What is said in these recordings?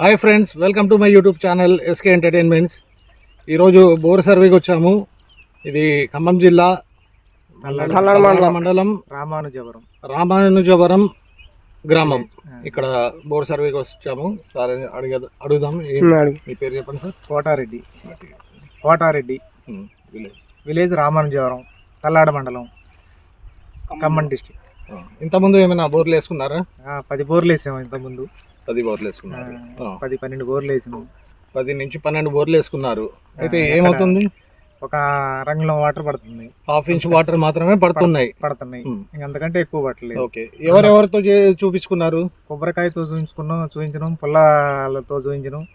Hi friends welcome to my YouTube channel SK entertainments ఈరోజు bore సర్వేకి వచ్చాము. ఇది ఖమ్మం జిల్లా మండలం రామానుజవరం. రామానుజవరం గ్రామం. ఇక్కడ బోర్ సర్వేకి వచ్చాము. సార్ అడిగ అడుగుదాం. మీ పేరు చెప్పండి sir. Kota Reddy. Kota Reddy. Village. Village Ramanujavaram Tallada మండలం ఖమ్మం. డిస్టిక్ ఇంతకుముందు ఏమైనా బోర్లు వేసుకున్నారా? పది బోర్లు వేసాము ఇంతకుముందు. పది బోర్లు వేసుకున్నారు. పది పన్నెండు బోర్లు వేసినాం. పది నుంచి పన్నెండు బోర్లు వేసుకున్నారు. అయితే ఏమవుతుంది? ఒక రంగులో వాటర్ పడుతుంది. హాఫ్ ఇంచ్ వాటర్ మాత్రమే పడుతున్నాయి. పడుతున్నాయి. అంతకంటే ఎక్కువ పట్టలేదు ఓకే. ఎవరెవరితో చూపించుకున్నారు? కొబ్బరికాయతో చూపించుకున్నాం చూపించినాం పుల్లలతో చూపించినాం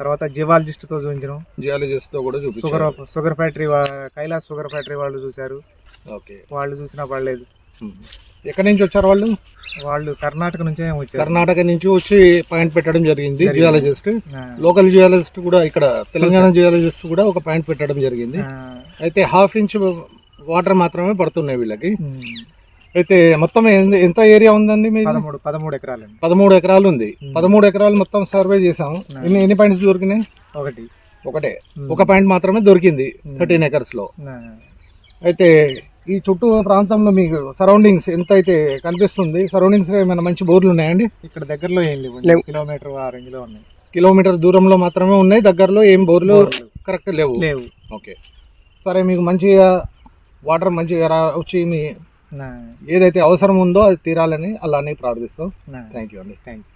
తర్వాత జివాలజిస్ట్తో చూపించినాం. జియాలజిస్ట్తో కూడా షుగర్ చూపించారు షుగర్ ఫ్యాక్టరీ వా- కైలాస్ షుగర్ ఫ్యాక్టరీ వాళ్ళు చూశారు. ఓకే. వాళ్ళు చూసినా పడలేదు. ఎక్కడి నుంచి వచ్చారు వాళ్ళు? వాళ్ళు కర్ణాటక నుంచే వచ్చారు. కర్ణాటక నుంచి వచ్చి పాయింట్ పెట్టడం జరిగింది. జియాలజిస్ట్ లోకల్ జియాలజిస్ట్ కూడా ఇక్కడ తెలంగాణ జియాలజిస్ట్ కూడా ఒక పాయింట్ పెట్టడం జరిగింది. అయితే హాఫ్ ఇంచ్ వాటర్ మాత్రమే పడుతున్నాయి వీళ్ళకి. అయితే మొత్తం ఎంత- ఏరియా ఉందండి మీది? పదమూడు పదమూడు ఎకరాలండి. పదమూడు ఎకరాలు ఉంది. పదమూడు ఎకరాలు మొత్తం సర్వే చేసాము ఎన్ని ఎన్ని పాయింట్స్ దొరికినాయి? ఒకటి. ఒకటే. ఒక పాయింట్ మాత్రమే దొరికింది. థర్టీన్ ఎకర్స్లో అయితే ఈ చుట్టూ ప్రాంతంలో మీకు సరౌండింగ్స్ ఎంత అయితే కనిపిస్తుంది? సరౌండింగ్స్లో ఏమైనా మంచి బోర్లు ఉన్నాయండి ఇక్కడ దగ్గరలో ఏం లేవు. కిలోమీటర్ ఆ రేంజ్లో ఉన్నాయి. కిలోమీటర్ దూరంలో మాత్రమే ఉన్నాయి దగ్గరలో ఏం బోర్లు కరెక్ట్ లేవు? లేవు. ఓకే. సరే మీకు మంచిగా వాటర్ మంచిగా రా వచ్చి మీ నా, ఏదైతే అవసరం ఉందో అది తీరాలని అలానే ప్రార్థిస్తాం. థ్యాంక్ యూ అండి. Thank you